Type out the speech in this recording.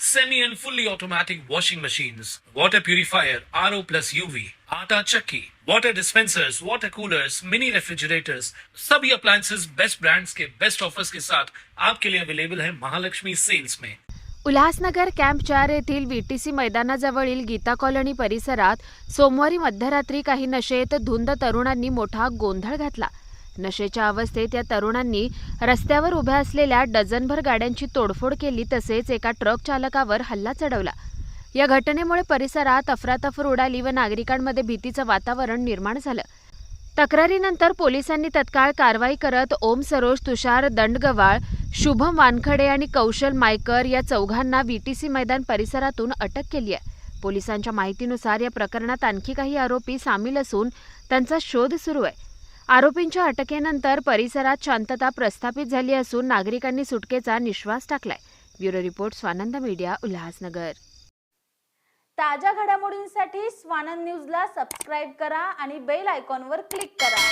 semi and fully automatic washing machines, water purifier, RO plus UV, आटा chakki, water dispensers, water coolers, mini refrigerators, सभी appliances. Best brands के best offers के साथ आपके लिए available है महालक्ष्मी सेल्स में उल्हासनगर कॅम्प चार येथील व्हीटीसी मैदानाजवळील गीता कॉलनी परिसरात सोमवारी मध्यरात्री काही नशेत धुंद तरुणांनी मोठा गोंधळ घातला. नशेच्या अवस्थेत या तरुणांनी रस्त्यावर उभ्या असलेल्या डझनभर गाड्यांची तोडफोड केली तसेच एका ट्रक चालकावर हल्ला चढवला. या घटनेमुळे परिसरात अफरातफर उडाली व नागरिकांमध्ये भीतीचं वातावरण निर्माण झालं. तक्रारीनंतर पोलिसांनी तत्काळ कारवाई करत ओम सरोज तुषार दंडगवाळ शुभम वानखडे आणि कौशल मायकर या चौघांना व्हीटीसी मैदान परिसरातून अटक केली आहे. पोलिसांच्या माहितीनुसार या प्रकरणात आणखी काही आरोपी सामील असून त्यांचा शोध सुरू आहे. आरोपींच्या अटकेनंतर परिसरात शांतता प्रस्थापित झाली असून नागरिकांनी सुटकेचा निश्वास टाकलाय. Bureau report Swanand media Ulhasnagar. ताज्या घडामोडींसाठी स्वानंद न्यूजला सबस्क्राईब करा आणि बेल आयकॉनवर क्लिक करा.